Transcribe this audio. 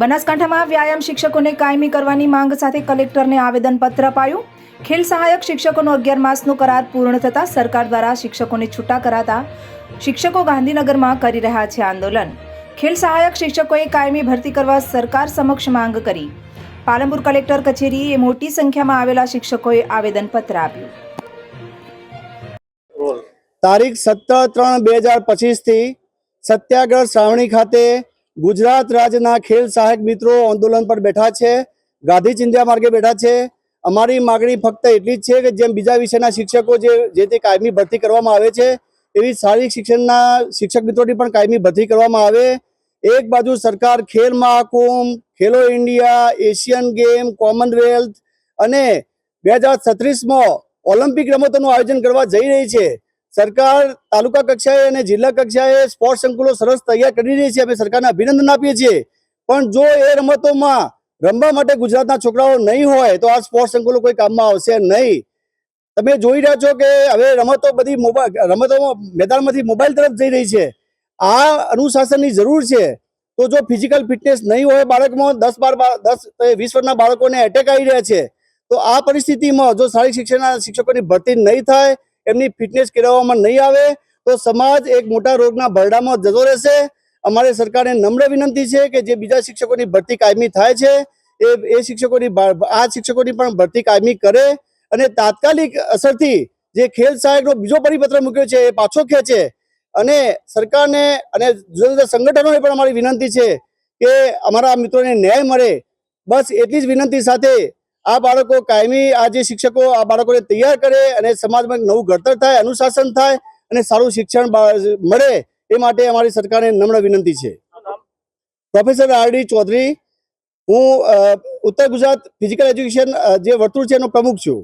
બનાસકાંઠામાં વ્યાયામ શિક્ષકોને કાયમી કરવાની માંગ સાથે કલેક્ટરને આવેદનપત્ર અપાયું. ખેલ સહાયક શિક્ષકોનો અગિયાર માસનો કરાર પૂર્ણ થતાં સરકાર દ્વારા શિક્ષકોને છૂટા કરાતા શિક્ષકો ગાંધીનગરમાં કરી રહ્યા છે આંદોલન. ખેલ સહાયક શિક્ષકોએ કાયમી ભરતી કરવા સરકાર સમક્ષ માંગ કરી. પાલનપુર કલેક્ટર કચેરીએ મોટી સંખ્યામાં આવેલા શિક્ષકોએ આવેદનપત્ર આપ્યું. તારીખ સત્તર ત્રણ બે હજાર પચીસથી સત્યાગ્રહ શ્રાવણી ખાતે ગુજરાત રાજ્યના ખેલ સહાયક મિત્રો આંદોલન પર બેઠા છે ગાંધી ચિંધ્યા માર્ગે બેઠા છે. અમારી માગણી ફક્ત એટલી જ છે કે જેમ બીજા વિષયના શિક્ષકો જે જે તે કાયમી ભરતી કરવામાં આવે છે, એવી શારીરિક શિક્ષણના શિક્ષક મિત્રોની પણ કાયમી ભરતી કરવામાં આવે. એક બાજુ સરકાર Khel Mahakumbh, Khelo India, Asian game, Commonwealth અને બે હજાર છત્રીસમાં ઓલિમ્પિક રમતોનું આયોજન કરવા જઈ રહી છે. સરકાર તાલુકા કક્ષાએ અને જિલ્લા કક્ષાએ સ્પોર્ટ સંકુલો સરસ તૈયાર કરી રહી છે. અમે સરકારને અભિનંદન આપીએ છીએ. પણ જો એ રમતોમાં રમવા માટે ગુજરાતના છોકરાઓ નહીં હોય, તો આ સ્પોર્ટ સંકુલો કોઈ કામમાં આવશે નહીં. તમે જોઈ રહ્યા છો કે હવે રમતો બધી મોબાઈલ રમતોમાં મેદાનમાંથી મોબાઈલ તરફ જઈ રહી છે. આ અનુશાસનની જરૂર છે. તો જો ફિઝિકલ ફિટનેસ નહીં હોય બાળકમાં, દસ બાર દસ વીસ વર્ષના બાળકોને એટેક આવી રહ્યા છે. તો આ પરિસ્થિતિમાં જો શારીરિક શિક્ષણના શિક્ષકોની ભરતી નહીં થાય એમની ફિટનેસ કેળવવામાં નહીં આવે, તો સમાજ એક મોટા રોગના ભરડામાં જતો રહેશે. અમારે સરકારને નમ્ર વિનંતી છે કે જે બીજા શિક્ષકોની ભરતી કાયમી થાય છે, એ એ શિક્ષકોની આ શિક્ષકોની પણ ભરતી કાયમી કરે અને તાત્કાલિક અસરથી જે ખેલ સહાયકનો બીજો પરિપત્ર મૂક્યો છે, એ પાછો ખેંચે. અને સરકારને અને જુદા જુદા સંગઠનોને પણ અમારી વિનંતી છે કે અમારા મિત્રોને ન્યાય મળે. બસ એટલી જ વિનંતી સાથે આ બાળકો કાયમી આ જે શિક્ષકો આ બાળકોને તૈયાર કરે અને સમાજમાં નવું ઘડતર થાય, અનુશાસન થાય અને સારું શિક્ષણ મળે એ માટે અમારી સરકારને નમ્ર વિનંતી છે. પ્રોફેસર આર ડી ચૌધરી, હું ઉત્તર ગુજરાત ફિઝિકલ એજ્યુકેશન જે વર્તુળ છે એનો પ્રમુખ છું.